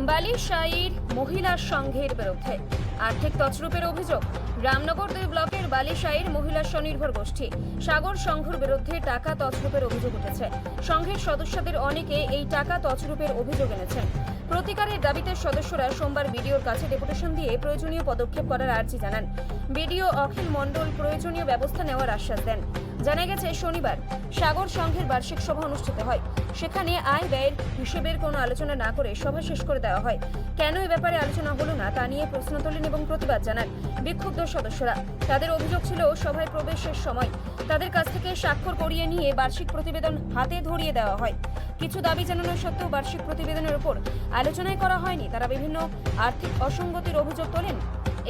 বালিশাইর মহিলা সংঘের বিরুদ্ধে। আর্থিক তছরূপের অভিযোগ, রামনগর দুই ব্লকের বালিশাইর মহিলা স্বনির্ভর গোষ্ঠী। সাগর সংঘের বিরুদ্ধে টাকা তছরূপের অভিযোগ উঠেছে। সংঘের সদস্যদের অনেকে এই টাকা তছরূপের অভিযোগ এনেছেন। প্রতিকারের দাবিতে সদস্যরা সোমবার বিডিওর কাছে ডেপুটেশন দিয়ে প্রয়োজনীয় পদক্ষেপ করার আর্জি জানান। বিডিও অখিল মণ্ডল প্রয়োজনীয় ব্যবস্থা নেওয়ার আশ্বাস দেন। জানা গেছে, শনিবার সাগর সংঘের বার্ষিক সভা অনুষ্ঠিত হয়। সেখানে আয় ব্যয়ের হিসেবের কোনো আলোচনা না করে সভা শেষ করে দেওয়া হয়। কেন এ ব্যাপারে আলোচনা হলো না তা নিয়ে প্রশ্ন তোলেন এবং প্রতিবাদ জানান বিক্ষুব্ধ সদস্যরা। তাদের অভিযোগ ছিল, সভায় প্রবেশের সময় তাদের কাছ থেকে স্বাক্ষর করিয়ে নিয়ে বার্ষিক প্রতিবেদন হাতে ধরিয়ে দেওয়া হয়। কিছু দাবি জানানো সত্ত্বেও বার্ষিক প্রতিবেদনের উপর আলোচনায় করা হয়নি। তারা বিভিন্ন আর্থিক অসঙ্গতির অভিযোগ তোলেন।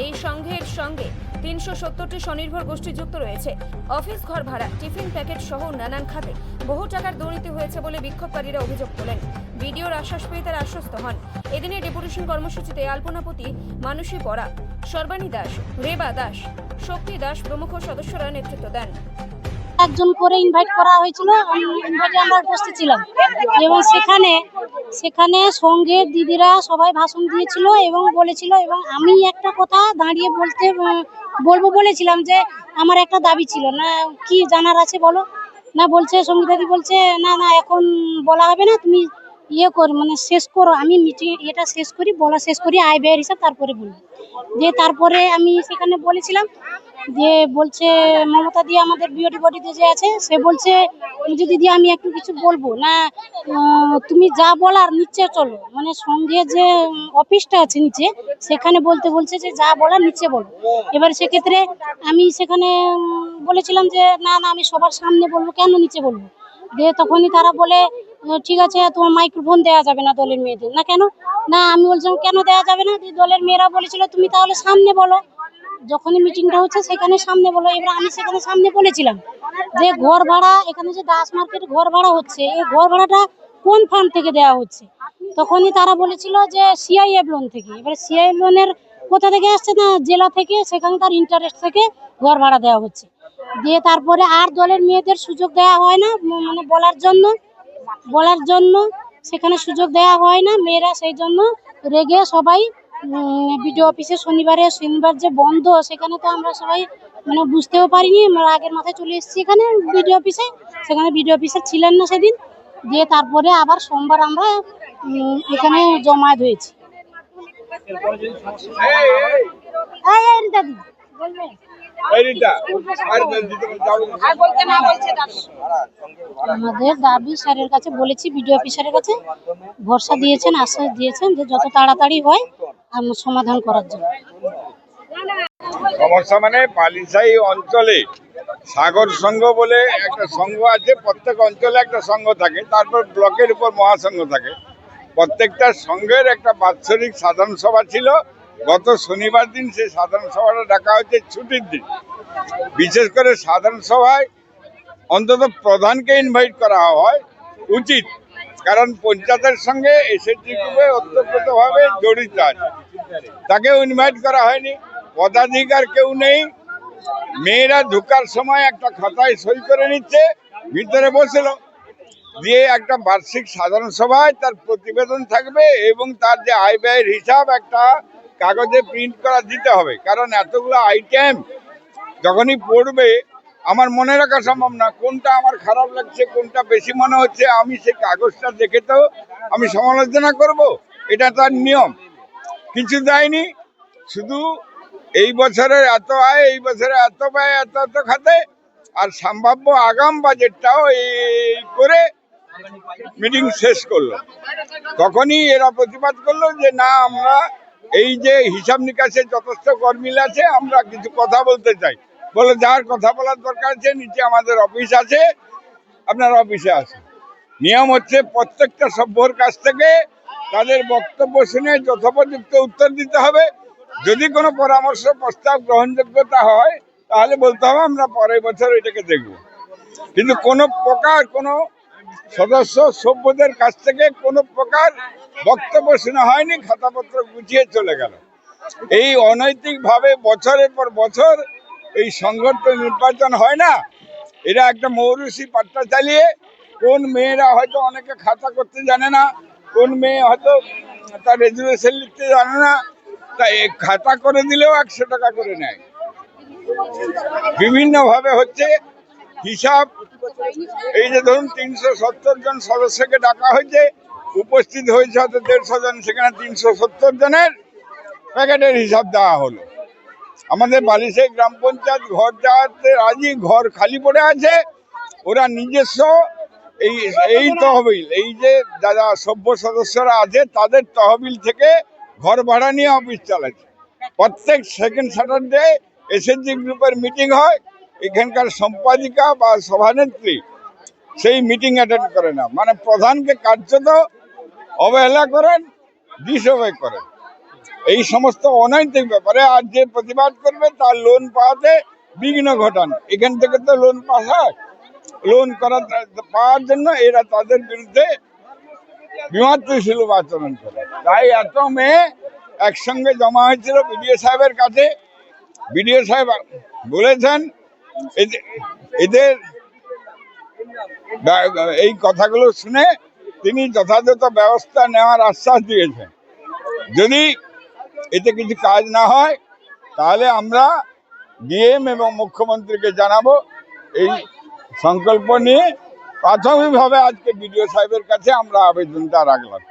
এই সংঘের সঙ্গে তিনশো সত্তরটি স্বনির্ভর গোষ্ঠী যুক্ত রয়েছে। অফিস ঘর ভাড়া, টিফিন প্যাকেট সহ নানান খাতে। বহু টাকার দুর্নীতি হয়েছে বলে বিক্ষোভকারীরা অভিযোগ তোলেন। বিডিওর আশ্বাস পেয়ে তারা আশ্বস্ত হন। এদিনের ডেপুটেশন কর্মসূচিতে আলপনাপতি মানসী পড়া, সর্বাণী দাস, রেবা দাস, শক্তি দাস প্রমুখ সদস্যরা নেতৃত্ব দেন। একজন করে ইনভাইট করা হয়েছিল ইনভাইটে আমরা উপস্থিত ছিলাম। এবং সেখানে সেখানে সঙ্গে দিদিরা সবাই ভাষণ দিয়েছিল এবং বলেছিল, এবং আমি একটা কথা দাঁড়িয়ে বলতে বলব বলেছিলাম যে, আমার একটা দাবি ছিল। না, কি জানার আছে বলো? না বলছে সঙ্গীতাদি বলছে, না না, এখন বলা হবে না, তুমি ইয়ে কর মানে শেষ করো, আমি মিটিং এটা শেষ করি, বলা শেষ করি, আয় ব্যয়ের হিসাব তারপরে বলব দিয়ে তারপরে আমি সেখানে বলেছিলাম যে বলছে, মমতা দিয়ে আমাদের বিওডি বডিতে যে আছে, সে বলছে যে দিদি আমি একটু কিছু বলব। না তুমি যা বলার নিচে চলো। মানে সঙ্গে যে অফিসটা আছে নিচে, সেখানে বলতে বলছে যে, যা বলার নিচে বলো। এবার সেক্ষেত্রে আমি সেখানে বলেছিলাম যে, না না, আমি সবার সামনে বলব। কেন নিচে বলব? দিয়ে তখনই তারা বলে ঠিক আছে, তোমার মাইক্রোফোন দেওয়া যাবে না দলের মেয়েদের। না, কেন? না, আমি বলছিলাম, কেন দেওয়া যাবে না? দলের মেয়েরা বলেছিল, তুমি তাহলে সামনে বলো। যখনই মিটিংটা হচ্ছে, সেখানে সামনে বলো, এবার আমি সেখানে সামনে বলেছিলাম যে ঘর ভাড়া, এখানে যে দাস মার্কেট ঘর ভাড়া হচ্ছে, এই ঘর ভাড়াটা কোন ফান্ড থেকে দেওয়া হচ্ছে? তখনই তারা বলেছিল যে সিআইএফ লোন থেকে। এবার সিআইএফ লোনের কোথা থেকে আসছে না, জেলা থেকে সেখানকার ইন্টারেস্ট থেকে ঘর ভাড়া দেওয়া হচ্ছে। দিয়ে তারপরে আর দলের মেয়েদের সুযোগ দেওয়া হয় না মানে বলার জন্য বলার জন্য সেখানে সুযোগ দেওয়া হয় না, মেয়েরা সেই জন্য রেগে সবাই বিডিও অফিসে শনিবারে শনিবার যে বন্ধ সেখানে তো আমরা সবাই মানে বুঝতেও পারিনি। আমরা আগের মাথায় চলে এসেছি এখানে বিডিও অফিসে। সেখানে বিডিও অফিসে ছিলেন না সেদিন। দিয়ে তারপরে আবার সোমবার আমরা উম, এখানে জমায়েত হয়েছি? আমাদের দাবি স্যারের কাছে বলেছি বিডিও অফিসারের কাছে। ভরসা দিয়েছেন আশ্বাস দিয়েছেন যে যত তাড়াতাড়ি হয় সমাধান করার জন্য। সমস্যা মানে পালিশাই অঞ্চলে সাগর সংঘ বলে একটা সংঘ আছে, প্রত্যেক অঞ্চলে একটা সংঘ থাকে, তারপর ব্লকের উপর মহাসংঘ থাকে। প্রত্যেকটা সংঘের একটা বাৎসরিক সাধারণ সভা ছিল। গত শনিবার দিন সেই সাধারণ সভাটা ডাকা হয়েছে, ছুটির দিন। বিশেষ করে সাধারণ সভায় অন্তত প্রধানকে ইনভাইট করা হয়, উচিত কারণ পঞ্চায়েতের সঙ্গে এসএসজি গ্রুপে ওতপ্রোতভাবে জড়িত আছে। তাকেও ইনভাইট করা হয়নি। পদাধিকার কেউ নেই। মেয়েরা ঢুকার সময় একটা খাতায় সই করে নিচ্ছে, ভিতরে বসেছিল দিয়ে একটা বার্ষিক সাধারণ সভায় তার প্রতিবেদন থাকবে এবং তার যে আয় ব্যয়ের হিসাব একটা কাগজে প্রিন্ট করা দিতে হবে। কারণ এতগুলো আইটেম যখনই পড়বে আমার মনে রাখা সম্ভব না। কোনটা আমার খারাপ লাগছে, কোনটা বেশি মনে হচ্ছে, আমি সেই কাগজটা দেখে তো আমি সমালোচনা করব। এটা তার নিয়ম। কিছু দেয়নি। শুধু এই বছরের এত আয়, এই বছরে এত ব্যয়, এত এত খাতে, আর সম্ভাব্য আগাম বাজেটটাও এই করে মিটিং শেষ করল। তখনই এরা প্রতিবাদ করল যে, না, আমরা এই যে হিসাব নিকাশে যথেষ্ট কর্মীল আছে, আমরা কিছু কথা বলতে চাই। বলে যার কথা বলার দরকার আছে, নিচে আমাদের অফিস আছে, আপনার অফিসে আছে। নিয়ম হচ্ছে প্রত্যেকটা সভ্যর কাছ থেকে তাদের বক্তব্য শুনে যথোপযুক্ত উত্তর দিতে হবে। যদি কোনো পরামর্শ, প্রস্তাব, গ্রহণযোগ্যতা হয়, তাহলে বলতে হবে আমরা পরের বছর এটাকে দেখব। কিন্তু কোনো প্রকার কোনো সদস্য, সভ্যদের কাছ থেকে কোনো প্রকার বক্তব্য শোনা হয়নি, খাতাপত্র গুছিয়ে চলে গেল। এই অনৈতিকভাবে বছরের পর বছর এই সংগঠিত নির্বাচন হয় না। এরা একটা মৌরুষি পাট্টা চালিয়ে কোন মেয়েরা হয়তো অনেকে খাতা করতে জানে না, কোন মেয়ে হয়তো তার রেজুলেশন লিখতে জানে না, তা এ খাতা করে দিলেও একশো টাকা করে নেয়। বিভিন্ন ভাবে হচ্ছে হিসাব, এই যে ধরুন তিনশো সত্তর জন সদস্যকে ডাকা হয়েছে, উপস্থিত হয়েছে হয়তো দেড়শো জন, সেখানে তিনশো সত্তর জনের প্যাকেটের হিসাব দেওয়া হলো। আমাদের বালিশে গ্রাম পঞ্চায়েত ঘর যাওয়াতে রাজি, ঘর খালি পড়ে আছে। ওরা নিজস্ব, এই এই তহবিল, এই যে যারা সভ্য সদস্যরা আছে, তাদের তহবিল থেকে ঘর ভাড়া নিয়ে অফিস চালাচ্ছে। প্রত্যেক সেকেন্ড স্যাটারডে এসএসজি গ্রুপের মিটিং হয়, এখানকার সম্পাদিকা বা সভানেত্রী সেই মিটিং অ্যাটেন্ড করে না। মানে প্রধানকে কার্যত অবহেলা করেন ডিসঅবে করেন। এই সমস্ত অনৈতিক ব্যাপারে আর যে প্রতিবাদ করবে তার লোন পাওয়াতে বিঘ্ন ঘটান। এখান থেকে তো লোন পাস হয় লোন করা পাওয়ার জন্য এরা তাদের বিরুদ্ধে বিমাত্রশীল আচরণ করে। তাই এত মেয়ে একসঙ্গে জমা হয়েছিল বিডিও সাহেবের কাছে। বিডিও সাহেব বলেছেন, এদে- এদের এই কথাগুলো শুনে তিনি যথাযথ ব্যবস্থা নেওয়ার আশ্বাস দিয়েছেন। যদি এতে কিছু কাজ না হয়, তাহলে আমরা ডিএম এবং মুখ্যমন্ত্রীকে জানাব। এই সংকল্প নিয়ে প্রাথমিকভাবে আজকে বিডিও সাহেবের কাছে আমরা আবেদনটা রাখলাম।